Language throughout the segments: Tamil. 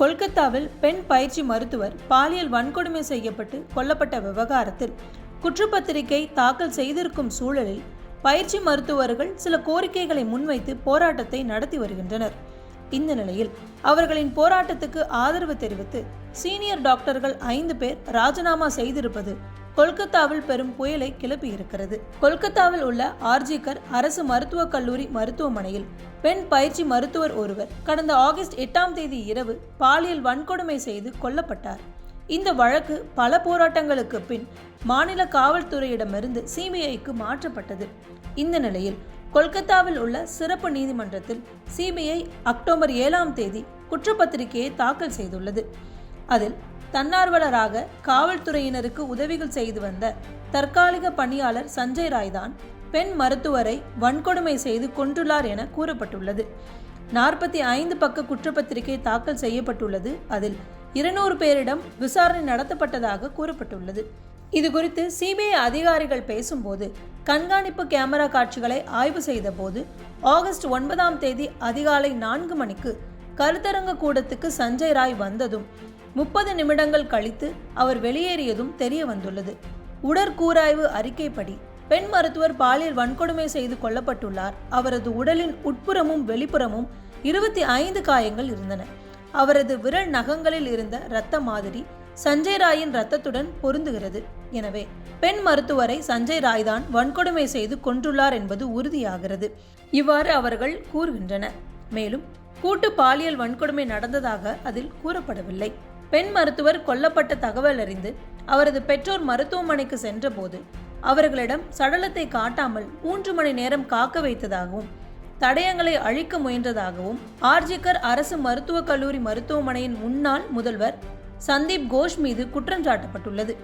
கொல்கத்தாவில் பெண் பயிற்சி மருத்துவர் பாலியல் வன்கொடுமை செய்யப்பட்டு கொல்லப்பட்ட விவகாரத்தில் குற்றப்பத்திரிகை தாக்கல் செய்திருக்கும் சூழலில் பயிற்சி மருத்துவர்கள் சில கோரிக்கைகளை முன்வைத்து போராட்டத்தை நடத்தி வருகின்றனர். இந்த நிலையில் அவர்களின் போராட்டத்துக்கு ஆதரவு தெரிவித்து சீனியர் டாக்டர்கள் ஐந்து பேர் ராஜினாமா செய்திருப்பது கொல்கத்தாவில் பெரும் புயலை கிளப்பியிருக்கிறது. கொல்கத்தாவில் உள்ள ஆர்ஜிகர் அரசு மருத்துவக் கல்லூரி மருத்துவமனையில் பெண் பயிற்சி மருத்துவர் ஒருவர் கடந்த ஆகஸ்ட் எட்டாம் தேதி இரவு பாலியல் வன்கொடுமை செய்து கொல்லப்பட்டார். இந்த வழக்கு பல போராட்டங்களுக்கு பின் மாநில காவல்துறையிடமிருந்து சிபிஐக்கு மாற்றப்பட்டது. இந்த நிலையில் கொல்கத்தாவில் உள்ள சிறப்பு நீதிமன்றத்தில் சிபிஐ அக்டோபர் ஏழாம் தேதி குற்றப்பத்திரிகையை தாக்கல் செய்துள்ளது. அதில் தன்னார்வலராக காவல்துறையினருக்கு உதவிகள் செய்து வந்த தற்காலிக பணியாளர் சஞ்சய் ராய் தான் பெண் மருத்துவரை வன்கொடுமை செய்து கொன்றுள்ளார் என கூறப்பட்டுள்ளது. நாற்பத்தி ஐந்து பக்க குற்றப்பத்திரிகை தாக்கல் செய்யப்பட்டுள்ளது. அதில் இருநூறு பேரிடம் விசாரணை நடத்தப்பட்டதாக கூறப்பட்டுள்ளது. இது குறித்து சிபிஐ அதிகாரிகள் பேசும்போது கண்காணிப்பு கேமரா காட்சிகளை ஆய்வு செய்தபோது ஆகஸ்ட் ஒன்பதாம் தேதி அதிகாலை நான்கு மணிக்கு கருத்தரங்க கூடத்துக்கு சஞ்சய் ராய் வந்ததும் முப்பது நிமிடங்கள் கழித்து அவர் வெளியேறியதும் தெரிய வந்துள்ளது. உடற்கூராய்வு அறிக்கைப்படி பெண் மருத்துவர் பாலியல் வன்கொடுமை செய்து கொல்லப்பட்டுள்ளார். அவரது உடலின் உட்புறமும் வெளிப்புறமும் இருபத்தி ஐந்து காயங்கள் இருந்தன. அவரது விரல் நகங்களில் இருந்த இரத்த மாதிரி சஞ்சய் ராயின் ரத்தத்துடன் பொருந்துகிறது. எனவே பெண் மருத்துவரை சஞ்சய் ராய் தான் வன்கொடுமை செய்து கொன்றுள்ளார் என்பது உறுதியாகிறது. இவ்வாறு அவர்கள் கூறுகின்றனர். மேலும் கூட்டு பாலியல் வன்கொடுமை நடந்ததாக அதில் கூறப்படவில்லை. பெண் மருத்துவர் கொல்லப்பட்ட தகவல் அறிந்து அவரது பெற்றோர் மருத்துவமனைக்கு சென்றபோது அவர்களிடம் சடலத்தை காட்டாமல் மூன்று மணி நேரம் காக்க வைத்ததாகவும் தடயங்களை அழிக்க முயன்றதாகவும் ஆர்ஜிகர் அரசு மருத்துவக் கல்லூரி மருத்துவமனையின் முன்னாள் முதல்வர் சந்தீப் கோஷ் மீது குற்றம் சாட்டப்பட்டுள்ளது.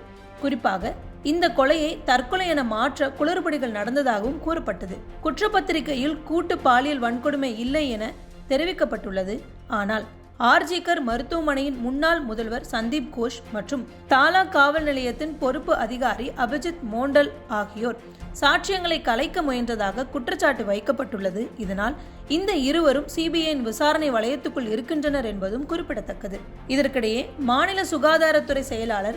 குறிப்பாக இந்த கொலையை தற்கொலை என மாற்ற குளறுபடிகள் நடந்ததாகவும் கூறப்பட்டது. குற்றப்பத்திரிகையில் கூட்டு பாலியல் வன்கொடுமை இல்லை என தெரிவிக்கப்பட்டுள்ளது. ஆனால் ஆர்ஜிகர் மருத்துவமனையின் முன்னாள் முதல்வர் சந்தீப் கோஷ் மற்றும் தாலா காவல் நிலையத்தின் பொறுப்பு அதிகாரி அபிஜித் மோண்டல் ஆகியோர் சாட்சியங்களை கலைக்க முயன்றதாக குற்றச்சாட்டு வைக்கப்பட்டுள்ளது. இதனால் இந்த இருவரும் சிபிஐயின் விசாரணை வளையத்துக்குள் இருக்கின்றனர் என்பதும் குறிப்பிடத்தக்கது. இதற்கிடையே மாநில சுகாதாரத்துறை செயலாளர்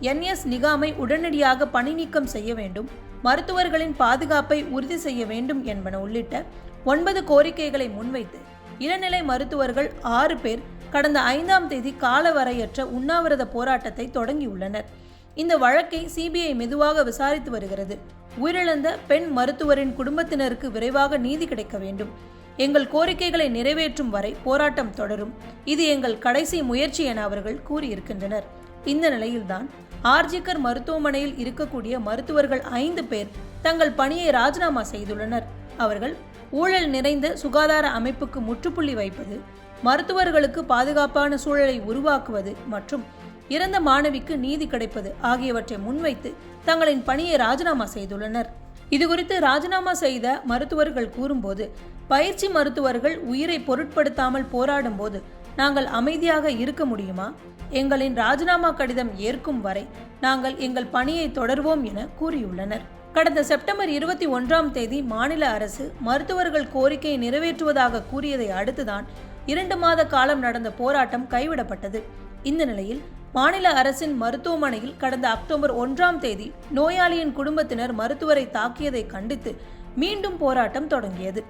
என். எஸ். நிகாமை உடனடியாக பணி நீக்கம் செய்ய வேண்டும் மருத்துவர்களின் பாதுகாப்பை உறுதி செய்ய வேண்டும் என்பன உள்ளிட்ட ஒன்பது கோரிக்கைகளை முன்வைத்து இளநிலை மருத்துவர்கள் ஆறு பேர் கடந்த ஐந்தாம் தேதி காலவரையற்ற உண்ணாவிரத போராட்டத்தை தொடங்கியுள்ளனர். இந்த வழக்கை சிபிஐ மெதுவாக விசாரித்து வருகிறது. உயிரிழந்த பெண் மருத்துவரின் குடும்பத்தினருக்கு விரைவாக நீதி கிடைக்க வேண்டும். எங்கள் கோரிக்கைகளை நிறைவேற்றும் வரை போராட்டம் தொடரும். இது எங்கள் கடைசி முயற்சி என அவர்கள் கூறியிருக்கின்றனர். இந்த நிலையில்தான் ஆர்ஜிகர் மருத்துவமனையில் இருக்கக்கூடிய மருத்துவர்கள் ஐந்து பேர் தங்கள் பணியை ராஜினாமா செய்துள்ளனர். அவர்கள் ஊழல் நிறைந்த சுகாதார அமைப்புக்கு முற்றுப்புள்ளி வைப்பது மருத்துவர்களுக்கு பாதுகாப்பான சூழலை உருவாக்குவது மற்றும் இறந்த மாணவிக்கு நீதி கிடைப்பது ஆகியவற்றை முன்வைத்து தங்களின் பணியை ராஜினாமா செய்துள்ளனர். இதுகுறித்து ராஜினாமா செய்த மருத்துவர்கள் கூறும்போது பயிற்சி மருத்துவர்கள் உயிரை பொருட்படுத்தாமல் போராடும் போது நாங்கள் அமைதியாக இருக்க முடியுமா? எங்களின் ராஜினாமா கடிதம் ஏற்கும் வரை நாங்கள் எங்கள் பணியை தொடர்வோம் என கூறியுள்ளனர். கடந்த செப்டம்பர் இருபத்தி ஒன்றாம் தேதி மாநில அரசு மருத்துவர்கள் கோரிக்கையை நிறைவேற்றுவதாக கூறியதை அடுத்துதான் இரண்டு மாத காலம் நடந்த போராட்டம் கைவிடப்பட்டது. இந்த நிலையில் மாநில அரசின் மருத்துவமனையில் கடந்த அக்டோபர் ஒன்றாம் தேதி நோயாளியின் குடும்பத்தினர் மருத்துவரை தாக்கியதை கண்டித்து மீண்டும் போராட்டம் தொடங்கியது.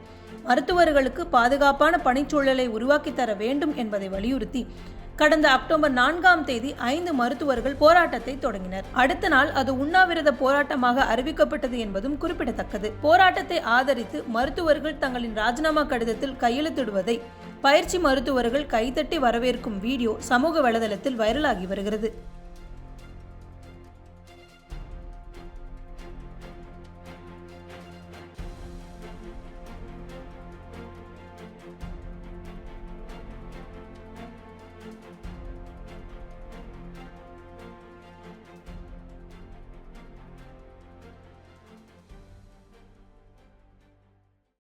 மருத்துவர்களுக்கு பாதுகாப்பான பணிச்சூழலை உருவாக்கி தர வேண்டும் என்பதை வலியுறுத்தி கடந்த அக்டோபர் நான்காம் தேதி ஐந்து மருத்துவர்கள் போராட்டத்தை தொடங்கினர். அடுத்த நாள் அது உண்ணாவிரத போராட்டமாக அறிவிக்கப்பட்டது என்பதும் குறிப்பிடத்தக்கது. போராட்டத்தை ஆதரித்து மருத்துவர்கள் தங்களின் ராஜினாமா கடிதத்தில் கையெழுத்திடுவதை பயிற்சி மருத்துவர்கள் கைதட்டி வரவேற்கும் வீடியோ சமூக வலைதளத்தில் வைரலாகி வருகிறது.